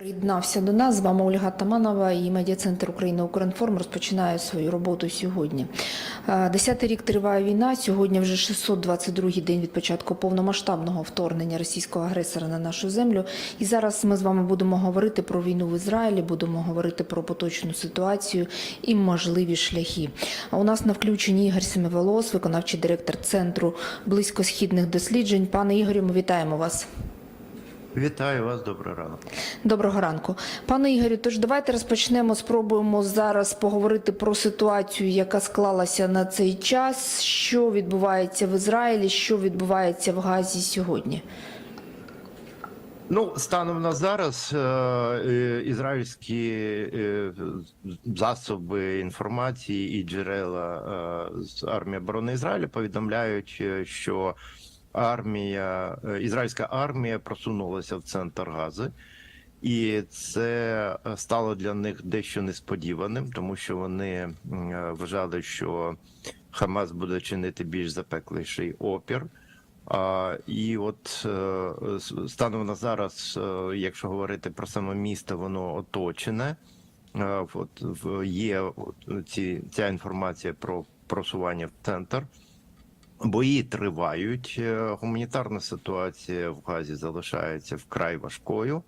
Приєднався до нас з вами Ольга Таманова і медіа-центр Україна Укрінформ розпочинає свою роботу сьогодні. Е, Десятий рік триває війна. Сьогодні вже 622-й день від початку повномасштабного вторгнення російського агресора на нашу землю. І зараз ми з вами будемо говорити про війну в Ізраїлі, будемо говорити про поточну ситуацію і можливі шляхи. А у нас на включенні Ігор Семиволос, виконавчий директор центру близькосхідних досліджень. Пане Ігорю, ми вітаємо вас. Вітаю вас, доброго ранку. Доброго ранку, пане Ігорю. Тож давайте розпочнемо. Спробуємо зараз поговорити про ситуацію, яка склалася на цей час. Що відбувається в Ізраїлі, що відбувається в Газі сьогодні. Ну, станом на зараз е, е, ізраїльські е, засоби інформації і джерела з армії оборони Ізраїля повідомляють, що армія, е, ізраїльська армія просунулася в центр Гази. І це стало для них дещо несподіваним, тому що вони е, вважали, що Хамас буде чинити більш запекліший опір. А, і от е, станом на зараз, е, якщо говорити про саме місто, воно оточене. Е, От є ця інформація про просування в центр. Бої тривають. е, Гуманітарна ситуація в Газі залишається вкрай важкою.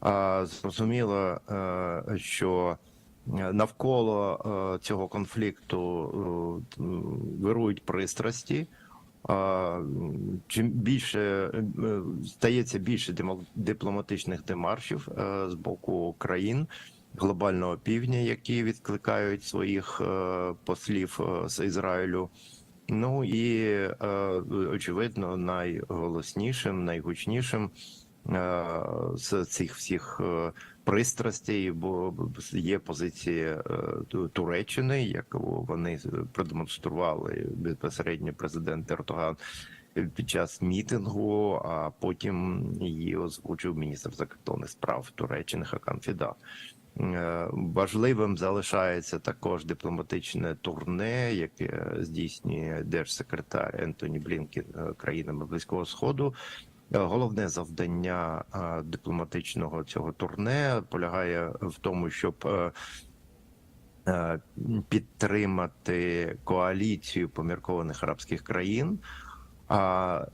А, Зрозуміло, е, що е, навколо цього конфлікту вирують пристрасті. Чим більше стається більше дипломатичних демаршів з боку країн глобального півдня, які відкликають своїх послів з Ізраїлю. Ну і е, очевидно, найголоснішим, найгучнішим е, з цих всіх е, пристрастей, бо є позиція е, Туреччини, яку вони продемонстрували безпосередньо президент Ердоган під час мітингу, а потім її озвучив міністр закордонних справ Туреччини Хакан Фіда. Е, Важливим залишається також дипломатичне турне, яке здійснює держсекретар Ентоні Блінкен е, країнами Близького Сходу. Е, Головне завдання дипломатичного цього турне полягає в тому, щоб підтримати коаліцію поміркованих арабських країн,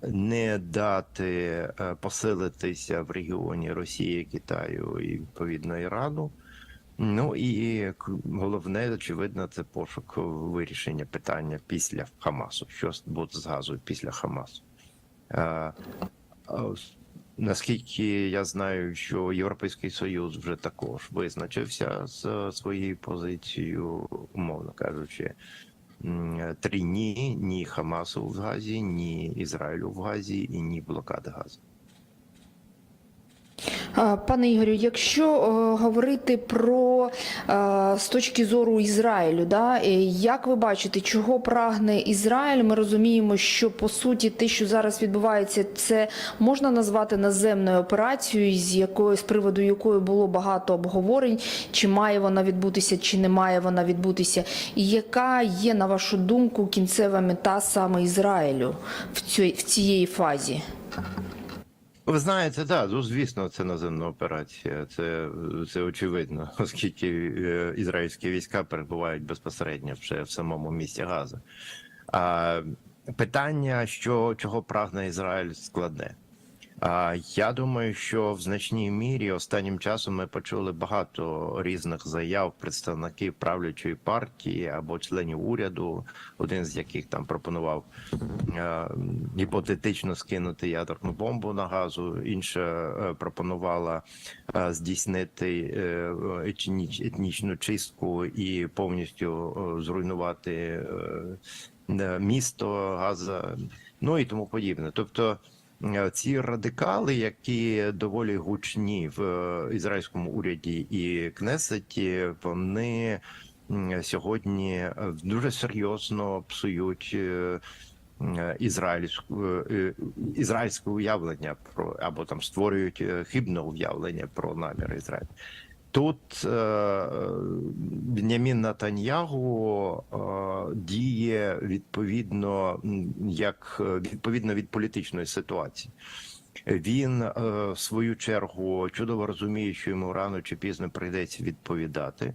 не дати е, посилитися в регіоні Росії, Китаю і відповідно Ірану. Ну і головне, очевидно, це пошук вирішення питання після Хамасу. Що буде з газою після Хамасу? Е, а Наскільки я знаю, що Європейський Союз вже також визначився з своєю позицією, умовно кажучи, три ні, ні Хамасу в Газі, ні Ізраїлю в Газі і ні блокади Газу. Пане Ігорю, якщо е, говорити про е, з точки зору Ізраїлю, да, як ви бачите, чого прагне Ізраїль? Ми розуміємо, що по суті те, що зараз відбувається, це можна назвати наземною операцією, з якої з приводу якої було багато обговорень, чи має вона відбутися, чи не має вона відбутися. І яка є, на вашу думку, кінцева мета саме Ізраїлю в цій в цієї фазі? Ви знаєте, так, ну звісно, це наземна операція. Це, це очевидно, оскільки е, ізраїльські війська перебувають безпосередньо вже в самому місті Газа. А питання, що чого прагне Ізраїль, складне. Я думаю, що в значній мірі останнім часом ми почули багато різних заяв представників правлячої партії або членів уряду, один з яких там пропонував е, гіпотетично скинути ядерну бомбу на газу, інша е, пропонувала е, здійснити етніч, етнічну чистку і повністю зруйнувати місто Газа, ну і тому подібне. Тобто. Е, Ці радикали, які доволі гучні в е, ізраїльському уряді і Кнесеті, вони сьогодні е, дуже серйозно псують ізраїльську ізраїльське уявлення про або там створюють хибне уявлення про наміри Ізраїлю. Тут е, Бенямін Натаньягу е, діє відповідно як е, відповідно від політичної ситуації. Він е, в свою чергу чудово розуміє, що йому рано чи пізно прийдеться відповідати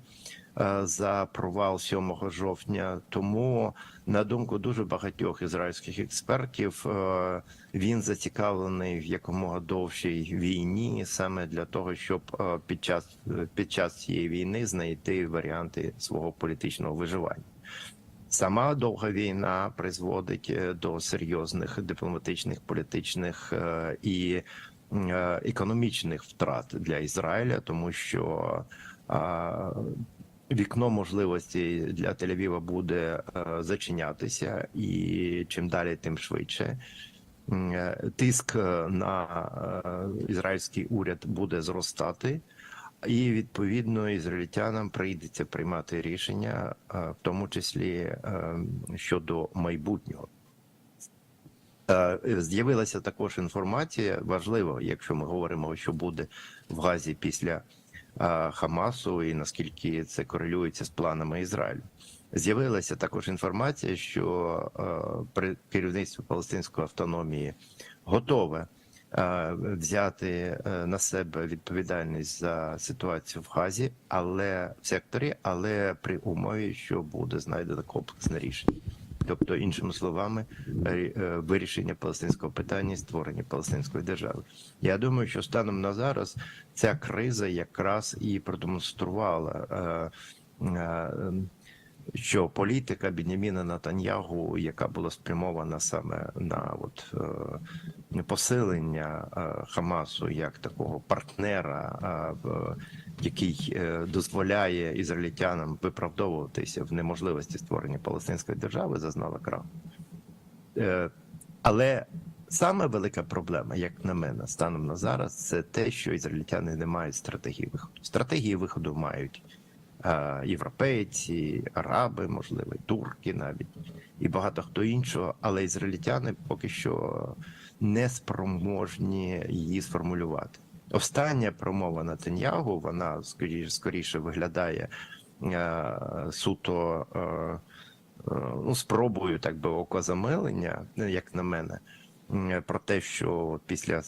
за провал 7 жовтня. Тому, на думку дуже багатьох ізраїльських експертів, е, він зацікавлений в якомога довшій війні, саме для того, щоб е, під час під час цієї війни знайти варіанти свого політичного виживання. Сама довга війна призводить е, до серйозних дипломатичних, політичних е, і е, економічних втрат для Ізраїля, тому що вікно можливостей для Тель-Авіва буде е, зачинятися, і чим далі, тим швидше. Е, Тиск е, на ізраїльський уряд буде зростати. І відповідно ізраїльтянам прийдеться приймати рішення, в тому числі щодо майбутнього. З'явилася також інформація важливо, якщо ми говоримо, що буде в Газі після Хамасу, і наскільки це корелюється з планами Ізраїлю. З'явилася також інформація, що при керівництво палестинської автономії готове взяти е, на себе відповідальність за ситуацію в Газі, але в секторі, але при умові, що буде знайдено комплексне рішення. Тобто, іншими словами, е, е, вирішення палестинського питання, і створення палестинської держави. Я думаю, що станом на зараз ця криза якраз і продемонструвала. е, що політика Беняміна Натаньягу, яка була спрямована саме на от посилення Хамасу як такого партнера, в- який е, дозволяє ізраїльтянам виправдовуватися в неможливості створення палестинської держави, зазнала краху. Е, але саме велика проблема, як на мене, станом на зараз, це те, що ізраїльтяни не мають стратегії виходу. Стратегії виходу мають е, європейці, араби, можливо, і турки навіть, і багато хто іншого, але ізраїльтяни поки що не спроможні її сформулювати. Остання промова Натаньягу, вона скоріше, скоріше виглядає е, суто е, е, ну, спробою, так би окозамилення, ну, як на мене, про те, що після е,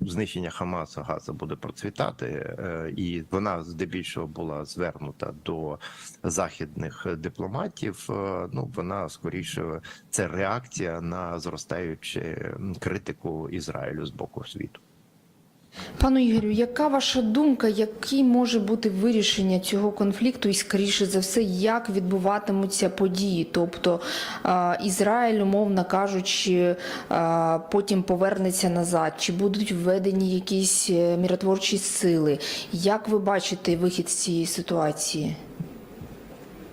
знищення Хамасу Газа буде процвітати, е, і вона здебільшого була звернута до західних дипломатів. е, Ну вона скоріше це реакція на зростаючу критику Ізраїлю з боку світу. Пану Ігорю, яка ваша думка, який може бути вирішення цього конфлікту, і скоріше за все, як відбуватимуться події? Тобто Ізраїль, умовно кажучи, потім повернеться назад, чи будуть введені якісь е, миротворчі сили? Як ви бачите вихід з цієї ситуації?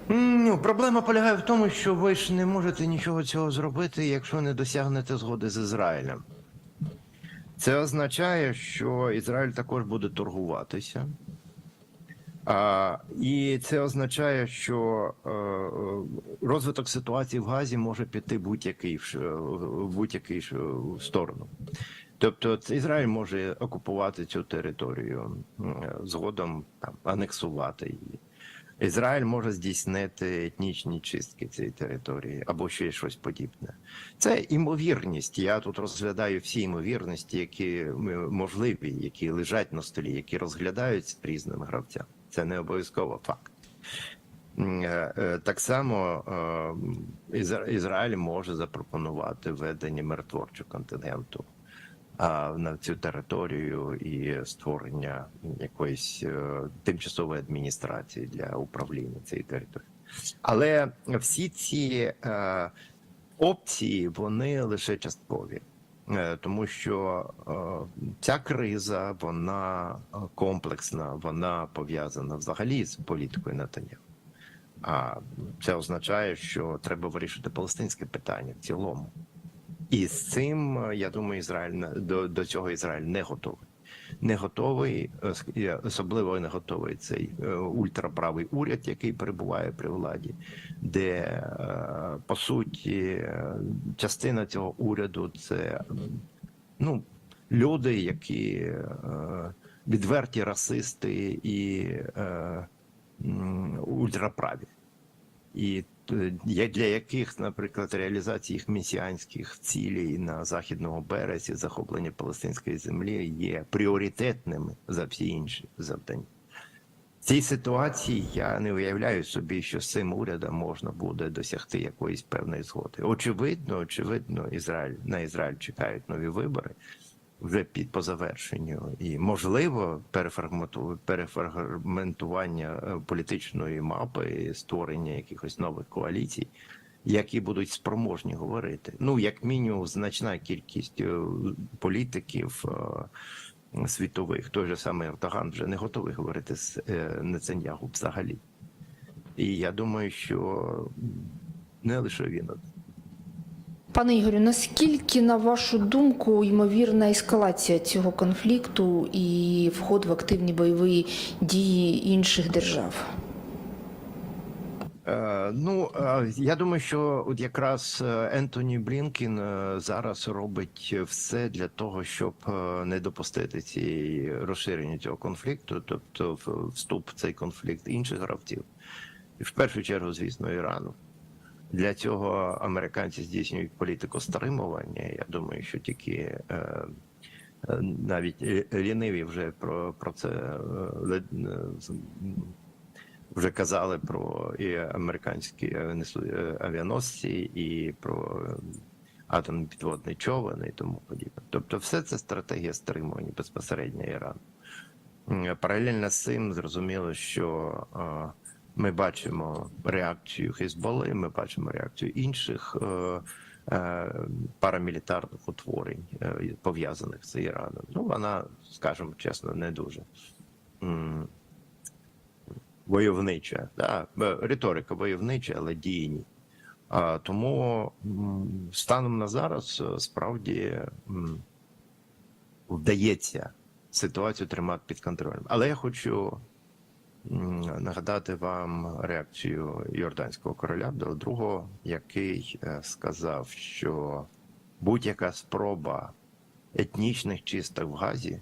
Ну, проблема полягає в тому, що ви ж не можете нічого цього зробити, якщо не досягнете згоди з Ізраїлем. Це означає, що Ізраїль також буде торгуватися. А, і це означає, що е, е, розвиток ситуації в Газі може піти будь-який в в будь-який сторону. Тобто, Ізраїль може окупувати цю територію, згодом там анексувати її. Ізраїль може здійснити етнічні чистки цієї території або ще щось подібне. Це імовірність. Я тут розглядаю всі імовірності, які можливі, які лежать на столі, які розглядаються різними гравцями. Це не обов'язково факт. Е, е, Так само е, Ізраїль може запропонувати введення миротворчого контингенту на цю територію і створення якоїсь е, тимчасової адміністрації для управління цією територією. Але всі ці е, опції вони лише часткові. Е, Тому що ця криза вона комплексна, вона пов'язана взагалі з політикою Нетаньяху. А це означає, що треба вирішити палестинське питання в цілому. І з цим е, я думаю, Ізраїль до, до цього Ізраїль не готовий. Не готовий, особливо не готовий цей е, ультраправий уряд, який перебуває при владі, де е, по суті частина цього уряду це ну, люди, які відверті расисти і ультраправі. І для яких, наприклад, реалізація їх месіанських цілей на західному березі, захоплення палестинської землі є пріоритетними за всі інші завдання. В цій ситуації я не уявляю собі, що з цим урядом можна буде досягти якоїсь певної згоди. Очевидно, очевидно, Ізраїль на Ізраїль чекають нові вибори вже під по завершенню, і можливо перефрагментування е, політичної мапи, і створення якихось нових коаліцій, які будуть спроможні говорити. Ну як мінімум, значна кількість е, політиків. е, Світових той же самий Ердоган вже не готовий говорити з Нецаньягу взагалі. І я думаю, що не лише він. Пане Ігорю, наскільки, на вашу думку, ймовірна ескалація цього конфлікту і вход в активні бойові дії інших держав? Е, Ну е, я думаю, що от якраз е, Ентоні Блінкін зараз робить все для того, щоб не допустити цієї розширення цього конфлікту, тобто вступ в цей конфлікт інших гравців, в першу чергу, звісно, Ірану. Для цього американці здійснюють політику стримування. Я думаю, що тільки е, е, навіть ліниві вже про, про це е, е, вже казали про і американські е, авіаносці, і про е, атомний підводний човен і тому подібне. Тобто, все це стратегія стримування безпосередньо Ірану. Паралельно з цим зрозуміло, що е, ми бачимо реакцію Хезболи, ми бачимо реакцію інших е, е, парамілітарних утворень, е, пов'язаних з Іраном. Ну, вона, скажімо чесно, не дуже. войовнича, да, риторика войовнича, але дії ні. Тому станом на зараз справді вдається ситуацію тримати під контролем. Але я хочу нагадати вам реакцію йорданського короля Абдала II, який е, сказав, що будь-яка спроба етнічних чисток в Газі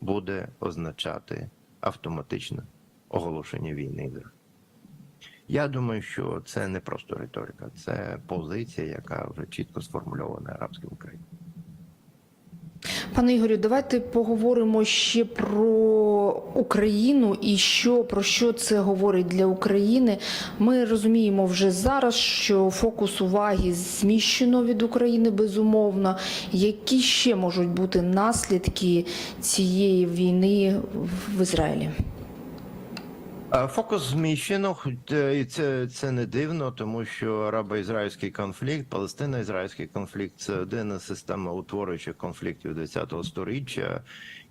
буде означати автоматичне оголошення війни. Я думаю, що це не просто риторика, це позиція, яка вже чітко сформульована арабським країнам. Пане Ігорю, давайте поговоримо ще про Україну і що про що це говорить для України. Ми розуміємо вже зараз, що фокус уваги зміщено від України безумовно. Які ще можуть бути наслідки цієї війни в Ізраїлі? А Фокус зміщено, е, і це, це не дивно, тому що арабо-ізраїльський конфлікт, палестино-ізраїльський конфлікт це один із системоутворюючих конфліктів ХХ століття,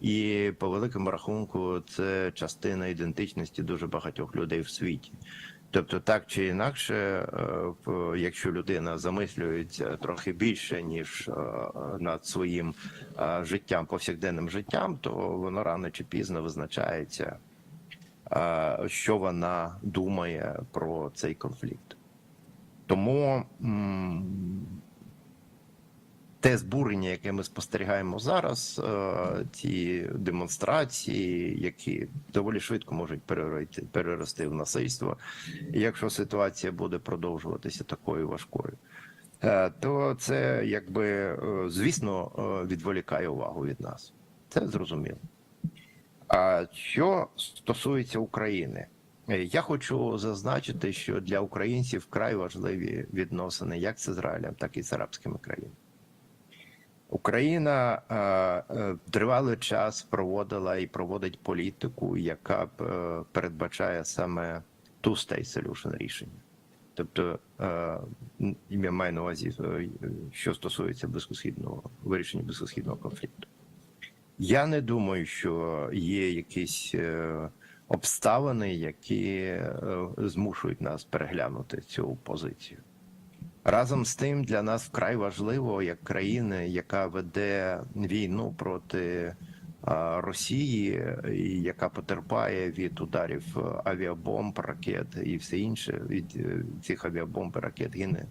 і по великому рахунку це частина ідентичності дуже багатьох людей в світі. Тобто, так чи інакше, е, якщо людина замислюється трохи більше ніж е, над своїм е, життям, повсякденним життям, то воно рано чи пізно визначається е, що вона думає про цей конфлікт. Тому те збурення, яке ми спостерігаємо зараз, е, ці демонстрації, які доволі швидко можуть перерости, перерости в насильство, якщо ситуація буде продовжуватися такою важкою. е, То це якби е, звісно е, відволікає увагу від нас. Це зрозуміло. А що стосується України, е, я хочу зазначити, що для українців вкрай важливі відносини як з Ізраїлем, так і з арабськими країнами. Україна е, е, тривалий час проводила і проводить політику, яка передбачає саме two-state solution рішення. Тобто, я маю на увазі, що стосується близькосхідного вирішення близькосхідного конфлікту. Я не думаю, що є якісь е, обставини, які е, змушують нас переглянути цю позицію. Разом з тим, для нас вкрай важливо, як країни, яка веде війну проти Росії, і яка потерпає від ударів авіабомб, ракет і все інше. Від е, цих авіабомб ракет гине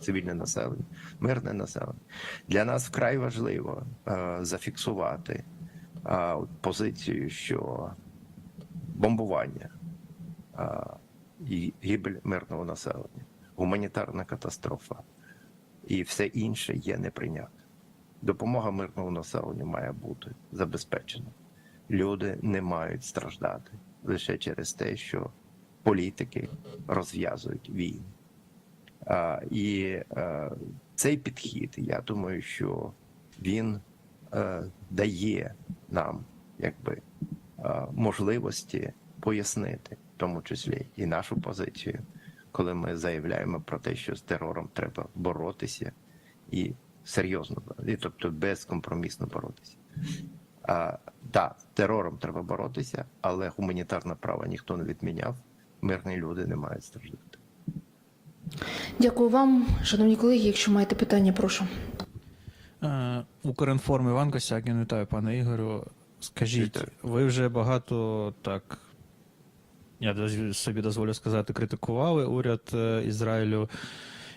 цивільне населення, мирне населення. Для нас вкрай важливо е, зафіксувати е, позицію, що бомбування е, і гибель мирного населення гуманітарна катастрофа, і все інше є неприйнятним. Допомога мирному населенню має бути забезпечена. Люди не мають страждати лише через те, що політики розв'язують війни. І цей підхід, я думаю, що він е, дає нам якби е, можливості пояснити, в тому числі і нашу позицію, коли ми заявляємо про те, що з терором треба боротися і серйозно, і, тобто безкомпромісно боротися. А, да, з терором треба боротися, але гуманітарне право ніхто не відміняв. Мирні люди не мають страждати. Дякую вам, шановні колеги. Якщо маєте питання, прошу. Е, Укрінформ Іван Косякін, вітаю, пане Ігорю. Скажіть, Вітаю. ви вже багато так, я собі дозволю сказати, критикували уряд е, Ізраїлю.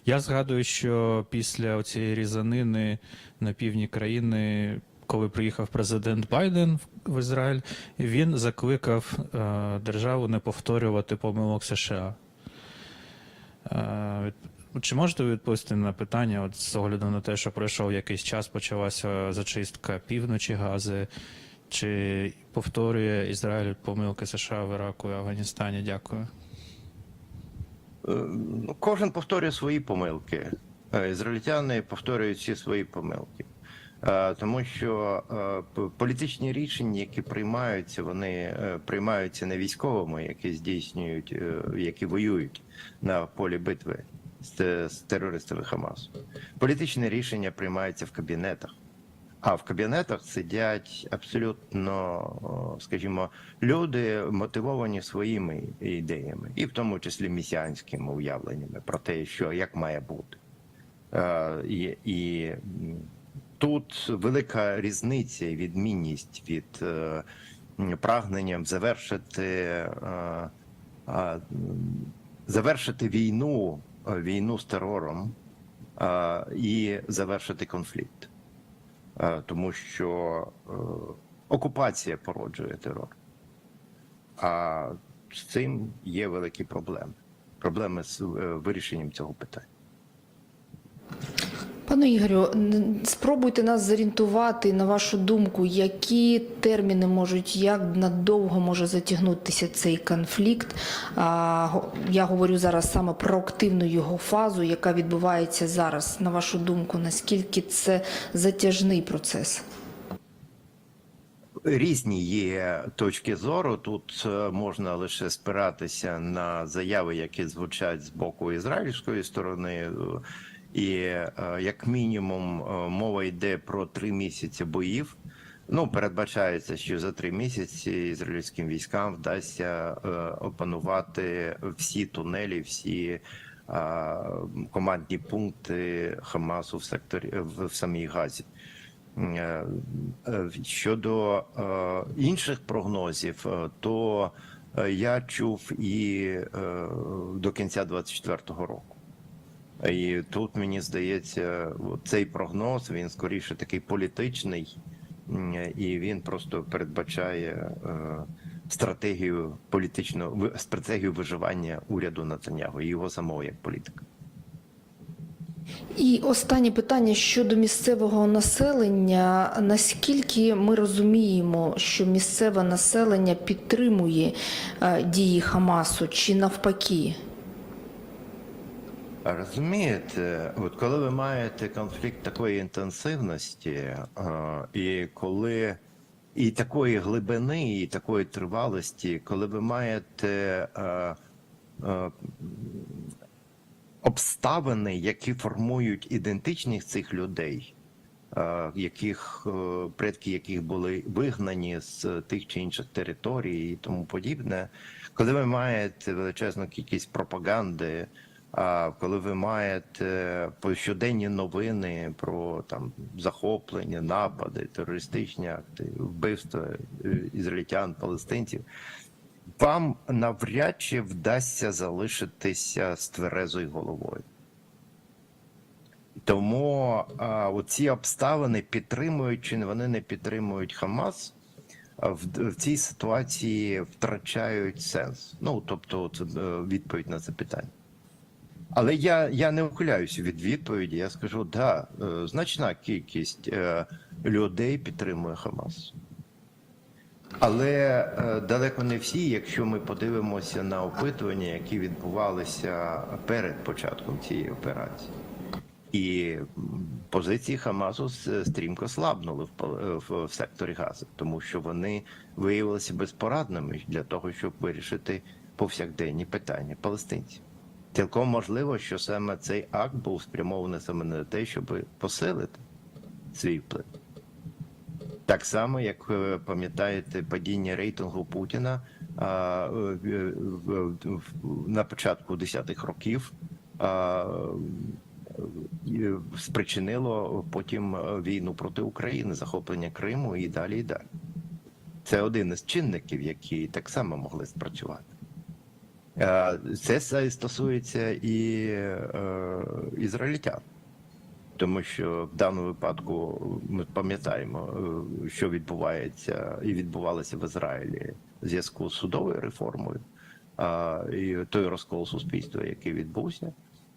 Я згадую, що після цієї різанини на півдні країни, коли приїхав президент Байден в- в Ізраїль, він закликав е, державу не повторювати помилок США. Е, від- Чи можете ви відповісти на питання, от з огляду на те, що пройшов якийсь час, почалася зачистка півночі Гази, чи повторює Ізраїль помилки США в Іраку і Афганістані? Дякую. Е, ну, Кожен повторює свої помилки. Е, Ізраїльтяни повторюють всі свої помилки. Е, Тому що е, політичні рішення, які приймаються, вони е, приймаються не військовими, які здійснюють, які воюють на полі битви з, терористами Хамасу. Політичні рішення приймаються в кабінетах. А в кабінетах сидять абсолютно, скажімо, люди мотивовані своїми ідеями, і в тому числі місіанськими уявленнями про те, що як має бути. І, і тут велика різниця і відмінність від е, м, прагненням завершити, е, завершити війну, війну з терором і завершити конфлікт. Е, тому що окупація породжує терор. А з цим є великі проблеми. Проблеми з вирішенням цього питання. Пане Ігорю, спробуйте нас зорієнтувати на вашу думку, які терміни можуть, як надовго може затягнутися цей конфлікт. Я говорю зараз саме про активну його фазу, яка відбувається зараз. На вашу думку, наскільки це затяжний процес? Різні є точки зору. Тут е, можна лише спиратися на заяви, які звучать з боку ізраїльської сторони. І е, як мінімум е, мова йде про три місяці боїв. Ну, передбачається, що за три місяці ізраїльським військам вдасться е, опанувати всі тунелі, всі командні пункти Хамасу в секторі в, самій Газі. Щодо інших прогнозів, то я чув і до кінця 2024 року. І тут мені здається, цей прогноз він скоріше такий політичний, і він просто передбачає е, стратегію політичного стратегію виживання уряду Натанягу і його самого як політика. І останнє питання щодо місцевого населення. Наскільки ми розуміємо, що місцеве населення підтримує е, дії Хамасу чи навпаки? Розумієте, от коли ви маєте конфлікт такої інтенсивності, е, і коли і такої глибини, і такої тривалості, коли ви маєте е, е, обставини, які формують ідентичність цих людей, яких предки яких були вигнані з тих чи інших територій і тому подібне, коли ви маєте величезну кількість пропаганди. Коли ви маєте щоденні новини про там захоплення, напади, терористичні акти, вбивства е, ізраїльтян, палестинців, вам навряд чи вдасться залишитися з тверезою головою. Тому а, оці обставини підтримують чи вони не підтримують Хамас, в, в цій ситуації втрачають сенс. Ну тобто, це відповідь на це питання. Але я, я не ухиляюся від відповіді. Я скажу, да, е, значна кількість е, людей підтримує Хамас. Але е, далеко не всі, якщо ми подивимося на опитування, які відбувалися перед початком цієї операції. І позиції Хамасу стрімко слабнули в, секторі Гази, тому що вони виявилися безпорадними для того, щоб вирішити повсякденні питання палестинців. Цілком можливо, що саме цей акт був спрямований саме на те, щоб посилити свій вплив. Так само, як е, пам'ятаєте, падіння рейтингу Путіна а, е, в- на початку 10-х років а, е, спричинило потім е, війну проти України, захоплення Криму і далі і далі. Це один із чинників, які так само могли спрацювати. Е, Це стосується і е, ізраїльтян. Тому що в даному випадку ми пам'ятаємо, е, що відбувається і відбувалося в Ізраїлі в зв'язку з судовою реформою, і той розкол суспільства, який відбувся.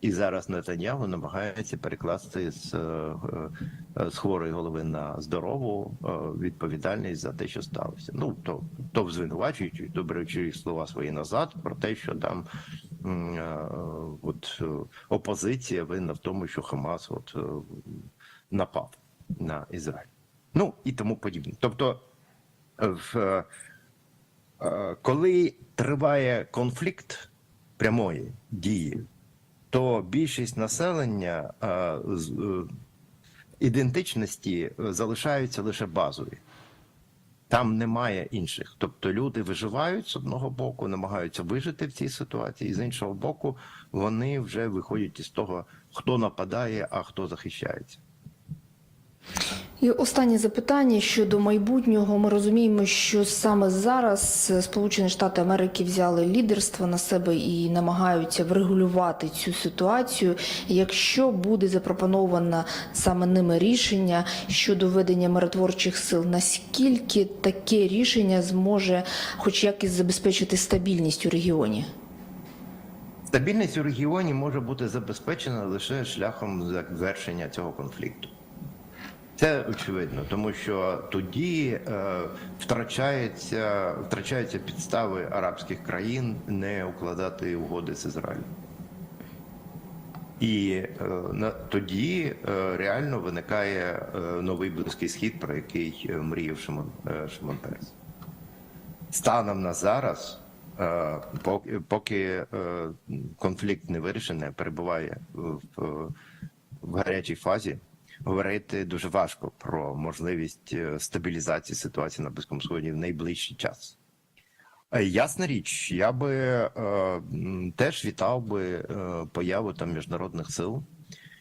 І зараз Нетаньягу намагається перекласти з, е, е, з хворої голови на здорову е, відповідальність за те, що сталося. Ну то, то звинувачуючи, то беручи слова свої назад про те, що там от опозиція винна в тому, що Хамас от напав на Ізраїль. Ну і тому подібне. Тобто, в, коли триває конфлікт прямої дії, то більшість населення е, е, ідентичності е, залишаються лише базові. Там немає інших. Тобто люди виживають з одного боку, намагаються вижити в цій ситуації, і з іншого боку, вони вже виходять із того, хто нападає, а хто захищається. І останнє запитання щодо майбутнього. Ми розуміємо, що саме зараз Сполучені Штати Америки взяли лідерство на себе і намагаються врегулювати цю ситуацію. Якщо буде запропоновано саме ними рішення щодо ведення миротворчих сил, наскільки таке рішення зможе, хоч якось забезпечити стабільність у регіоні? Стабільність у регіоні може бути забезпечена лише шляхом завершення цього конфлікту. Це очевидно, тому що тоді е, втрачається, втрачаються підстави арабських країн не укладати угоди з Ізраїлем. І е, тоді е, реально виникає е, новий близький схід, про який е, мріяв Шимон, е, Шимон Перес. Станом на зараз, е, поки, поки е, конфлікт не вирішений, перебуває в, в гарячій фазі, говорити дуже важко про можливість е, стабілізації ситуації на Близькому Сході в найближчий час. Е, Ясна річ, я би е, теж вітав би е, появу там міжнародних сил,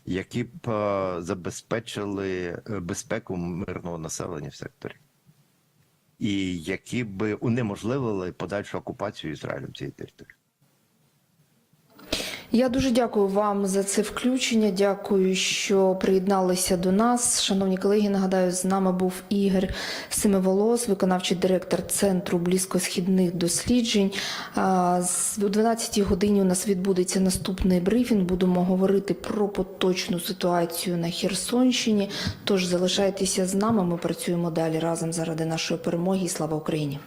які б забезпечили безпеку мирного населення в секторі, і які б унеможливили подальшу окупацію Ізраїлем цієї території. Я дуже дякую вам за це включення. Дякую, що приєдналися до нас. Шановні колеги, нагадаю, з нами був Ігор Семиволос, виконавчий директор Центру близькосхідних досліджень. О 12 годині у нас відбудеться наступний брифінг. Будемо говорити про поточну ситуацію на Херсонщині. Тож залишайтеся з нами. Ми працюємо далі разом заради нашої перемоги. Слава Україні!